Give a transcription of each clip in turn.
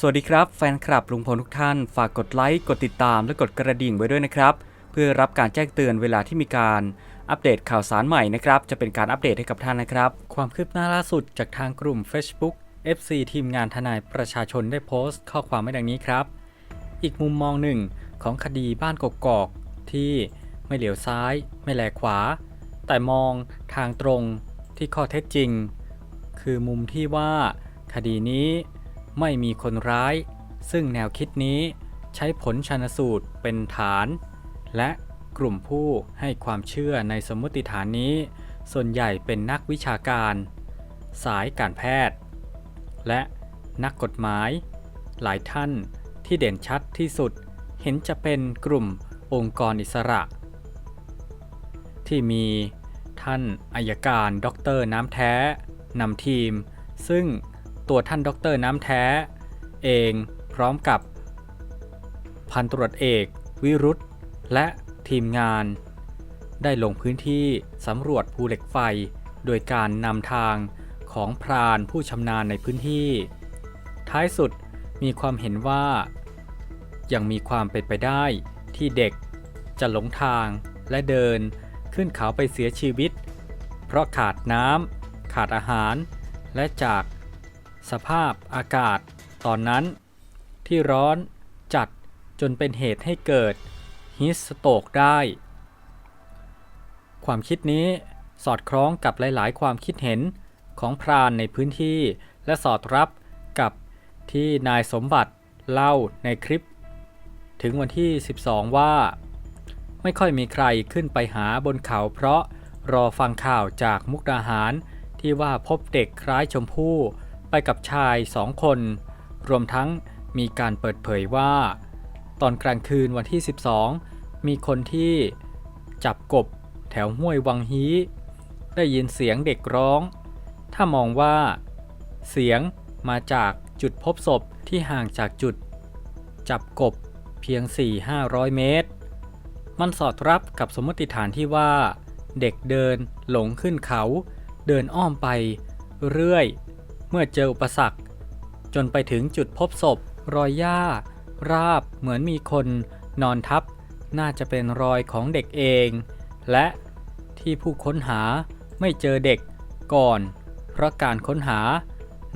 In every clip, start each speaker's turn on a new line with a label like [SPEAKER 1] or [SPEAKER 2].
[SPEAKER 1] สวัสดีครับแฟนคลับลุงพลทุกท่าน ฝากกดไลค์ กดติดตามและกดกระดิ่งไว้ด้วยนะครับ เพื่อรับการแจ้งเตือนเวลาที่มีการอัปเดตข่าวสารใหม่นะครับ จะเป็นการอัปเดตให้กับท่านนะครับ ความคืบหน้าล่าสุดจากทางกลุ่ม Facebook FC ทีมงานทนายประชาชนได้โพสต์ ข้อความไว้ดังนี้ครับ อีกมุมมองหนึ่งของคดีบ้านกกอกที่ไม่เหลียวซ้าย ไม่แลขวา แต่มองทางตรงที่ข้อเท็จจริง คือมุมที่ว่าคดีนี้ ไม่มีคนร้าย ซึ่งแนวคิดนี้ใช้ผลชันสูตรเป็นฐาน และกลุ่มผู้ให้ความเชื่อในสมมติฐานนี้ ส่วนใหญ่เป็นนักวิชาการ สายการแพทย์ และนักกฎหมาย หลายท่านที่เด่นชัดที่สุดเห็นจะเป็นกลุ่มองค์กรอิสระ ที่มีท่านอายการดรน้ำแท้นำทีม ซึ่ง ตัวท่านดรน้ำแท้ เองพร้อมกับ พันตรวจเอก วิรุธและทีมงาน ได้ลงพื้นที่สำรวจภูเหล็กไฟ โดยการนำทางของพรานผู้ชำนาญในพื้นที่ ท้ายสุดมีความเห็นว่า ยังมีความเป็นไปได้ที่เด็กจะหลงทางและเดินขึ้นเขาไปเสียชีวิต เพราะขาดน้ำขาดอาหาร และจาก สภาพอากาศ ตอนนั้น ที่ร้อนจัดจนเป็นเหตุให้เกิดฮิสโตกได้ ความคิดนี้สอดคล้องกับหลาย ๆ ความคิดเห็นของพรานในพื้นที่ และสอดรับกับที่นายสมบัติเล่าในคลิป ถึงวันที่ 12 ว่า ไม่ค่อยมีใครขึ้นไปหาบนเขาเพราะรอฟังข่าวจากมุกดาหารที่ว่าพบเด็กคล้ายชมพู่ กับชายสองคน รวมทั้งมีการเปิดเผยว่า ตอนกลางคืนวันที่ 12 มีคนที่จับกบแถวห้วยวังฮีได้ยินเสียงเด็กร้อง ถ้ามองว่า เสียงมาจากจุดพบศพที่ห่างจากจุด จับกบเพียง 4-500 เมตร มันสอดรับกับสมมติฐานที่ว่า เด็กเดินหลงขึ้นเขา เดินอ้อมไป เรื่อย เมื่อเจออุปสรรค จนไปถึงจุดพบศพ รอยหญ้า ราบเหมือนมีคนนอนทับ น่าจะเป็นรอยของเด็กเอง และที่ผู้ค้นหาไม่เจอเด็กก่อน เพราะการค้นหา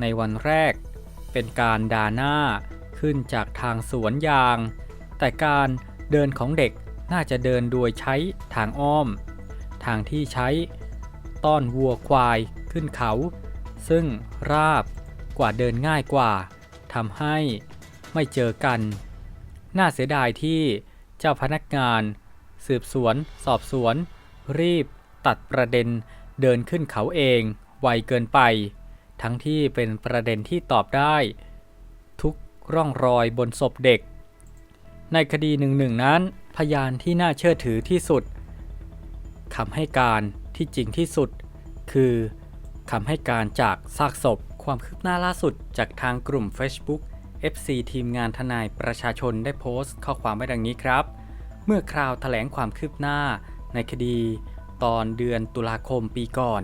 [SPEAKER 1] ในวันแรก เป็นการดาหน้าขึ้นจากทางสวนยาง แต่การเดินของเด็กน่าจะเดินโดยใช้ทางอ้อม ทางที่ใช้ ต้อนวัวควายขึ้นเขา ซึ่งราบกว่าเดินง่ายกว่าทำให้ไม่เจอกัน น่าเสียดายที่เจ้าพนักงาน สืบสวน สอบสวน รีบตัดประเด็นเดินขึ้นเขาเองไวเกินไป ทั้งที่เป็นประเด็นที่ตอบได้ ทุกร่องรอยบนศพเด็ก ในคดีหนึ่งหนึ่งนั้น พยานที่น่าเชื่อถือที่สุดคำให้การที่จริงที่สุด คือ คำให้การจากซากศพ ความคืบหน้าล่าสุดจากทางกลุ่ม Facebook FC ทีมงานทนายประชาชนได้โพสต์ข้อความไว้ดังนี้ครับ เมื่อคราวถแถลงความคืบหน้าในคดี ตอนเดือนตุลาคมปีก่อน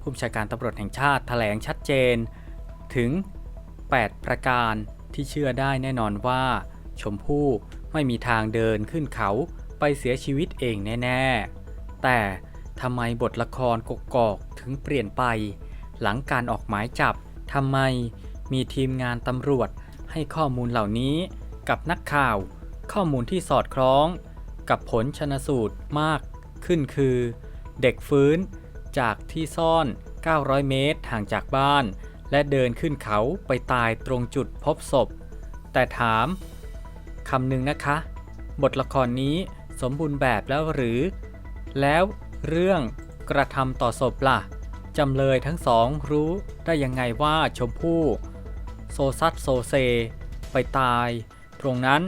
[SPEAKER 1] ผู้บัญชาการตำรวจแห่งชาติถแถลงชัดเจน ถึง 8 ประการที่เชื่อได้แน่นอนว่า ชมพู่ไม่มีทางเดินขึ้นเขาไปเสียชีวิตเองแน่ ๆ แต่ทำไมบทละครกกอกถึงเปลี่ยนไป หลังการออกหมายจับทำไมมีทีมงานตำรวจให้ข้อมูลเหล่านี้กับนักข่าว ข้อมูลที่สอดคล้อง กับผลชนสูตรมากขึ้นคือ เด็กฟื้นจากที่ซ่อน 900 เมตรห่างจากบ้าน และเดินขึ้นเขาไปตายตรงจุดพบศพ แต่ถามคำหนึ่งนะคะ บทละครนี้สมบูรณ์แบบแล้วหรือ แล้วเรื่องกระทำต่อศพล่ะ จำเลยทั้งสองรู้ได้ยังไงว่าชมพู่ โซซัดโซเซ ไปตาย ตรงนั้น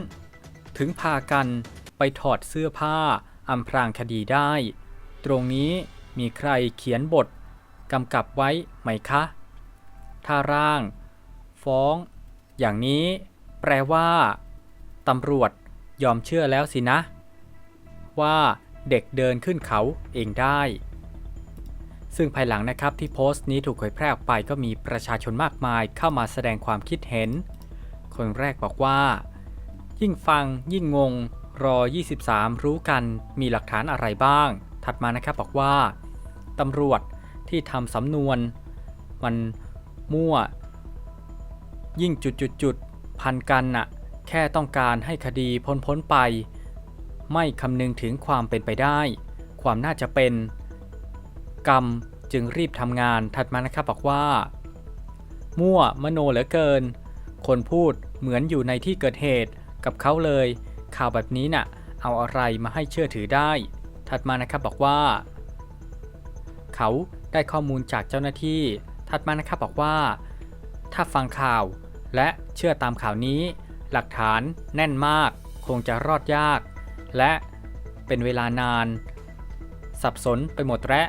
[SPEAKER 1] ถึงพากันไปถอดเสื้อผ้าอำพรางคดีได้ ตรงนี้มีใครเขียนบทกำกับไว้ไหมคะ ถ้าร่าง ฟ้อง อย่างนี้แปลว่าตำรวจยอมเชื่อแล้วสินะ ว่าเด็กเดินขึ้นเขาเองได้ ซึ่งภายหลังนะครับที่โพสต์นี้ถูกเผยแพร่ออกไปก็มีประชาชนมากมายเข้ามาแสดงความคิดเห็น คนแรกบอกว่า ยิ่งฟังยิ่งงงรอ 23 รู้กันมีหลักฐานอะไรบ้าง ถัดมานะครับบอกว่าตำรวจที่ทำสำนวน มันมั่ว ยิ่งจุดจุดจุดๆพันกันน่ะ แค่ต้องการให้คดีพ้นพ้นไป ไม่คำนึงถึงความเป็นไปได้ ความน่าจะเป็น กรรมจึงรีบทำงานถัดมานะครับบอกว่า มั่วมโนเหลือเกิน คนพูดเหมือนอยู่ในที่เกิดเหตุกับเขาเลย ข่าวแบบนี้น่ะ เอาอะไรมาให้เชื่อถือได้ ถัดมานะครับบอกว่า เขาได้ข้อมูลจากเจ้าหน้าที่ ถัดมานะครับบอกว่า ถ้าฟังข่าวและเชื่อตามข่าวนี้ หลักฐานแน่นมาก คงจะรอดยาก และเป็นเวลานาน สับสนไปหมดและ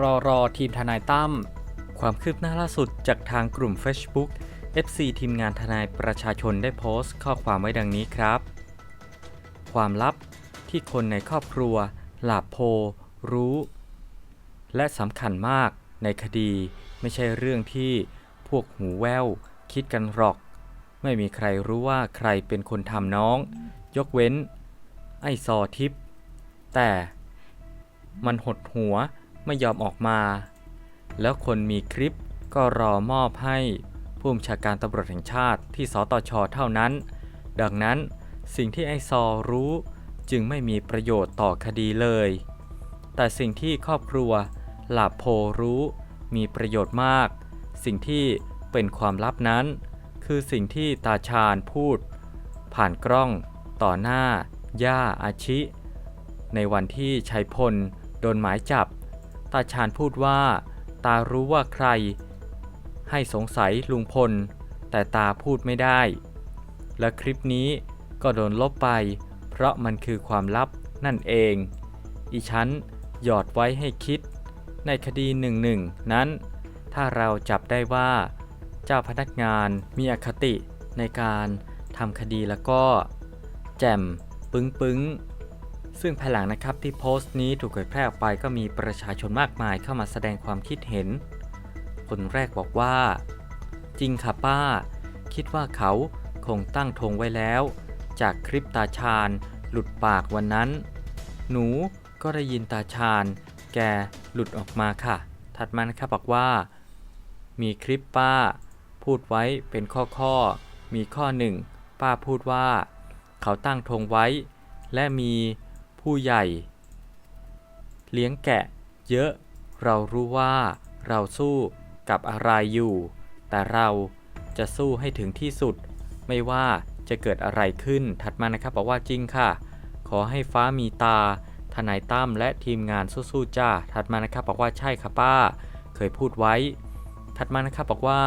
[SPEAKER 1] รอรอทีมทนายตั้ม
[SPEAKER 2] ความคืบหน้าล่าสุดจากทางกลุ่ม Facebook FC ทีมงานทนายประชาชนได้โพสต์ข้อความไว้ดังนี้ครับ ความลับที่คนในครอบครัว หลาบโพ รู้ และสำคัญมากในคดีไม่ใช่เรื่องที่พวกหูแววคิดกันหรอก ไม่มีใครรู้ว่าใครเป็นคนทำน้อง ยกเว้น ไอซอทิพย์แต่มันหดหัว ไม่ยอมออกมา แล้วคนมีคลิปก็รอมอบให้ผู้บัญชาการตำรวจแห่งชาติที่สตชเท่านั้น ดังนั้นสิ่งที่ไอซอรู้จึงไม่มีประโยชน์ต่อคดีเลย แต่สิ่งที่ครอบครัวหลาบโพรู้มีประโยชน์มาก สิ่งที่เป็นความลับนั้น คือสิ่งที่ตาชาญพูด ผ่านกล้องต่อหน้า ย่าอาชิ ในวันที่ชัยพล โดนหมายจับ ตาชาญพูดว่า ตารู้ว่าใคร ให้สงสัยลุงพล แต่ตาพูดไม่ได้ และคลิปนี้ก็โดนลบไป เพราะมันคือความลับนั่นเอง อีฉันหยอดไว้ให้คิด ในคดีหนึ่งหนึ่งนั้น ถ้าเราจับได้ว่า เจ้าพนักงานมีอคติในการทำคดีแล้วก็ แจ่มปึ้งปึ้ง ซึ่งภายหลังนะครับที่โพสต์นี้ถูกเผยแพร่ออกไปก็มีประชาชนมากมายเข้ามาแสดงความคิดเห็น คนแรกบอกว่า จริงค่ะป้า คิดว่าเขาคงตั้งธงไว้แล้ว จากคลิปตาชาญหลุดปากวันนั้น หนูก็ได้ยินตาชาญแกหลุดออกมาค่ะ ถัดมานะครับบอกว่า มีคลิปป้า พูดไว้เป็นข้อข้อ มีข้อหนึ่งป้าพูดว่า เขาตั้งธงไว้ และมี ผู้ใหญ่ เลี้ยงแกะ เยอะ เรารู้ว่าเราสู้กับอะไรอยู่ แต่เราจะสู้ให้ถึงที่สุด ไม่ว่าจะเกิดอะไรขึ้น ถัดมานะครับบอกว่าจริงค่ะ ขอให้ฟ้ามีตา ทนายตั้มและทีมงานสู้ๆจ้า ถัดมานะครับบอกว่าใช่ค่ะป้า เคยพูดไว้ ถัดมานะครับบอกว่า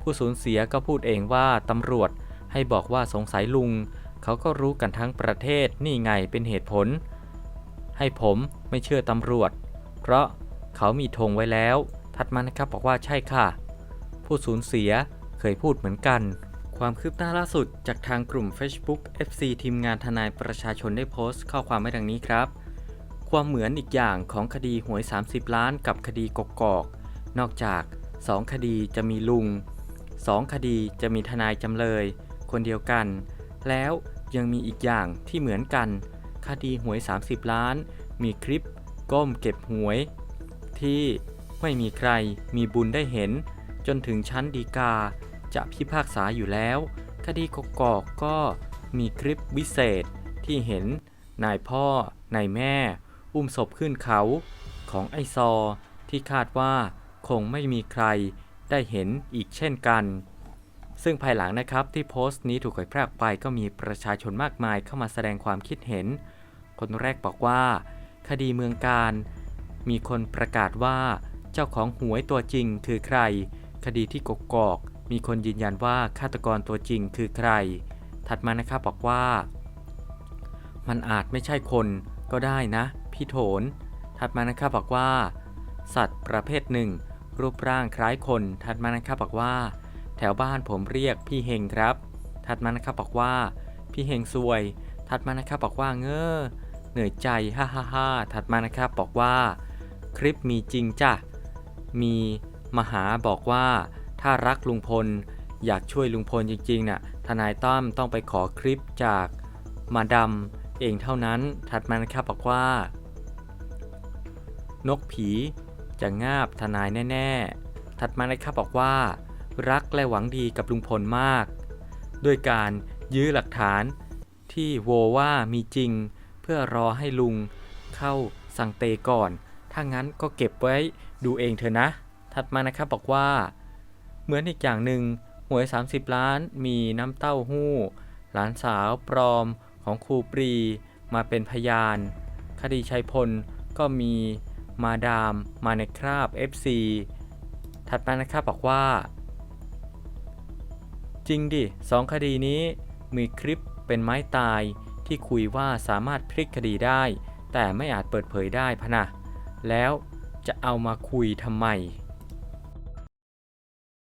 [SPEAKER 2] ผู้สูญเสียก็พูดเองว่าตำรวจให้บอกว่าสงสัยลุง เขาก็รู้กันทั้งประเทศนี่ไงเป็นเหตุผล ให้ผมไม่เชื่อตำรวจ เพราะเขามีธงไว้แล้วถัดมานะครับบอกว่าใช่ค่ะ ผู้สูญเสียเคยพูดเหมือนกัน ความคืบหน้าล่าสุดจากทางกลุ่ม Facebook FC ทีมงานทนายประชาชนได้โพสต์ข้อความไว้ดังนี้ครับ ความเหมือนอีกอย่างของคดีหวย 30 ล้านกับคดีกกอก นอกจาก 2 คดีจะมีลุง 2 คดีจะมีทนายจำเลย คนเดียวกัน แล้วยังมีอีกอย่างที่เหมือนกัน คดีหวย 30 ล้าน มีคลิป ก้มเก็บหวย ที่ไม่มีใครมีบุญได้เห็น จนถึงชั้นดีกา จะพิพากษาอยู่แล้ว คดีกกอกก็มีคลิปวิเศษที่เห็นนายพ่อนายแม่ อุ้มศพขึ้นเขาของไอซอ ที่คาดว่าคงไม่มีใครได้เห็นอีกเช่นกัน ซึ่งภายหลังนะครับที่โพสต์นี้ถูกเผยแพร่ไปก็มีประชาชนมากมายเข้ามาแสดงความคิดเห็น คนแรกบอกว่า คดีเมืองการ มีคนประกาศว่า เจ้าของหวยตัวจริงคือใคร คดีที่กกอก มีคนยืนยันว่าฆาตกรตัวจริงคือใคร ถัดมานะครับบอกว่า มันอาจไม่ใช่คนก็ได้นะ พี่โถน ถัดมานะครับบอกว่า สัตว์ประเภทหนึ่ง รูปร่างคล้ายคน ถัดมานะครับบอกว่า ถวบ้านผมเรียกพี่เฮงครับ ถัดมานะครับบอกว่า พี่เฮงซวย ถัดมานะครับบอกว่าเงอเหนื่อยใจฮ่าฮ่าฮ่าถัดมานะครับบอกว่า คลิปมีจริงจ้ะ มีมหาบอกว่าถ้ารักลุงพล อยากช่วยลุงพลจริงๆน่ะทนายตั้มต้องไปขอคลิปจากมาดำเองเท่านั้น ถัดมานะครับบอกว่า นกผีจะงาบทนายแน่ ๆ ถัดมานะครับบอกว่า รักและหวังดีกับลุงพลมาก ด้วยการยื้อหลักฐานที่โวว่ามีจริง เพื่อรอให้ลุงเข้าสั่งเตก่อน ถ้างั้นก็เก็บไว้ดูเองเถอะนะ ถัดมานะครับบอกว่า เหมือนอีกอย่างหนึ่งหวย 30 ล้านมีน้ำเต้าหู้ หลานสาวปลอมของครูปรีมาเป็นพยาน คดีชัยพลก็มีมาดามมาในคราบ FC ถัดมานะครับบอกว่า จริงดิสองคดีนี้มีคลิปเป็นไม้ตายที่คุยว่าสามารถพลิกคดีได้ แต่ไม่อาจเปิดเผยได้พะนะแล้วจะเอามาคุยทำไม